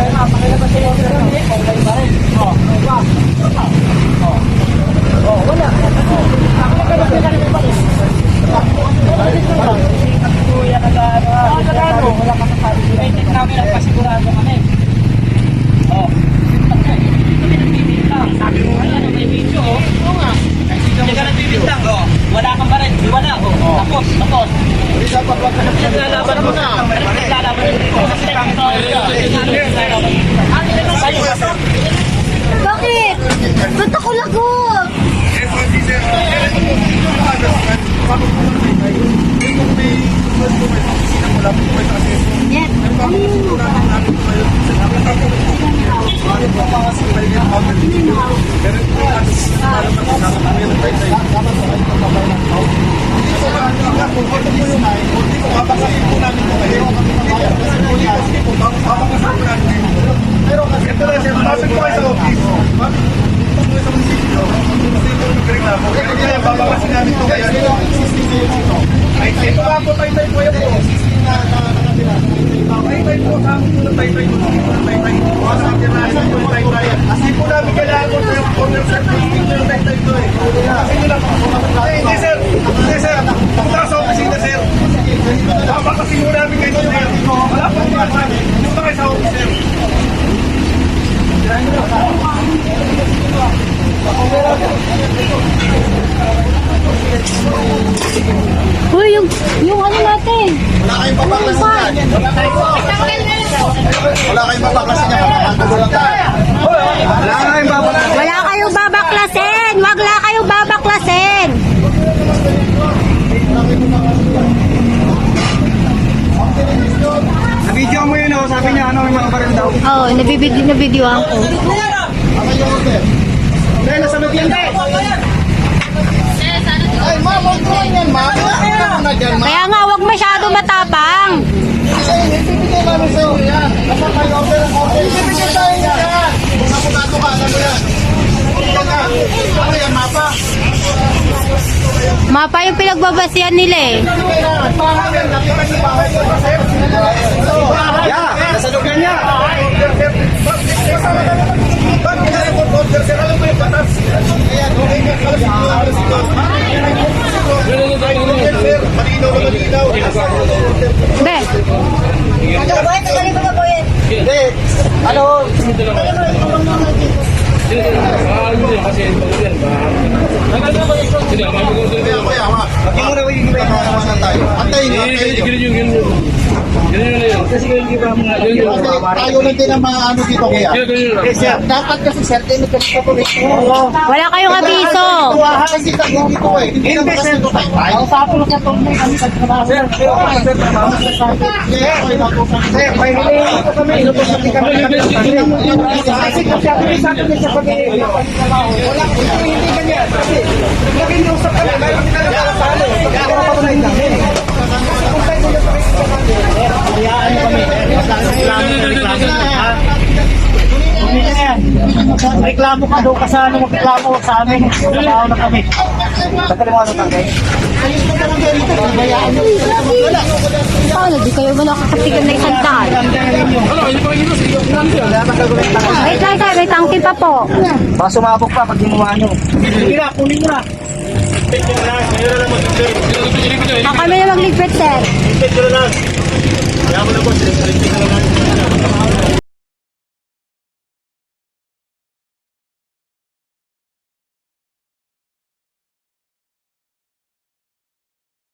Walang problema. Pakilabas yung order namin. Online pa rin. Oh, diba? Oh. Oh, wala. Oh. Pakilabas yung order namin. Kuya, nag-ano, nag-ano, wala kang masabi. May check namin ang pasigurado kami. Oh. Kami nagbibintang. Sabi mo, ano, may video, oh. Oo nga. Hindi ka nagbibintang, oh. Wala kang barin, di wala, oh. Tapos, tapos. Dapat wag ka na pinaglalaban mo na. Pinaglalaban mo na. Pinaglalaban mo Bakit? Ba't ako lagot? Net. Pero kasi ito lang siya, pasok ko kayo sa office. Pasok ko kayo sa munisipyo. Kasi ito reklamo. Kaya kaya babawasin namin ito kaya. Ay, ito nga po tayo tayo po yan po. Tay-tay po, sa amin po na tay-tay po. Po. Sa akin na isa po yung tay-tay. Kasi po namin kailangan ko sa corner sir. Hindi yung tay-tay ko eh. Kasi nyo lang. Eh, Hindi sir. Hindi sir. Punta ka sa opisina sir. Baka kasi mo namin kayo sir. Wala po mga sabi. Punta kayo sa office sir. Uy, yung, yung ano natin. Wala kayong papaklasin yan. Wala kayong papaklasin yan. Makakantalo lang tayo. Wala kayong papaklasin. Wala kayong babaklasin. Wag la kayong babaklasin. Video mo yun, oh. sabi niya, ano, may mga baril daw. Oo, oh, nabibidyo na video ako. Ano yung order? Dahil nasa dahil. Ay, ma, huwag mo yan, ma. Kaya nga, iyo yan. Basta may order ang order. Ibibigay tayo yan. Kung naputato ka, ano mo yan? Na. Ano yan, mapa? Mapa yung pinagbabasihan nila eh. Kailangan. Bahay yan. Nakita niyo bahay ko. Yeah, nasa loob yan niya. Order? Alam mo yung batas. Ayan, okay. Alam alam malinaw na malinaw. Be, Hindi. Ano? Kuya, kuya, ha? Hindi mo na wigigibay na naman tayo. Antayin nyo, antayin nyo. Kasi tayo lang din ang mga ano dito kuya. Eh, sir, dapat kasi sir, pa po rito. wala kayong abiso. Kasi tayo dito eh. Hindi naman kasi ito tayo. Ayaw sa akin lang ito. Sir, sir, sir, sir, may hilihin ko kami. Inutusan din kami. Kasi kasi ako rin sa akin sa pag-ibig. Wala ko hindi ganyan. Kasi laging yung usap kami. Mayroon din na lang sa akin. Pagkakaroon pa tayo namin. Kung tayo nyo sa Hayaan nyo kami. Reklamo ha? Hindi na yan. Reklamo ka doon ka sa ano, magreklamo sa amin. Trabaho na kami. Mo ano na lang nyo. Wala. Paano di kayo ba nakakatigan na isang daan? Wait lang sir, may tangki pa po. Baka sumabog pa pag ginawa nyo. Na, kunin mo na. Ako kami na magligpit sir. Kaya mo na boss.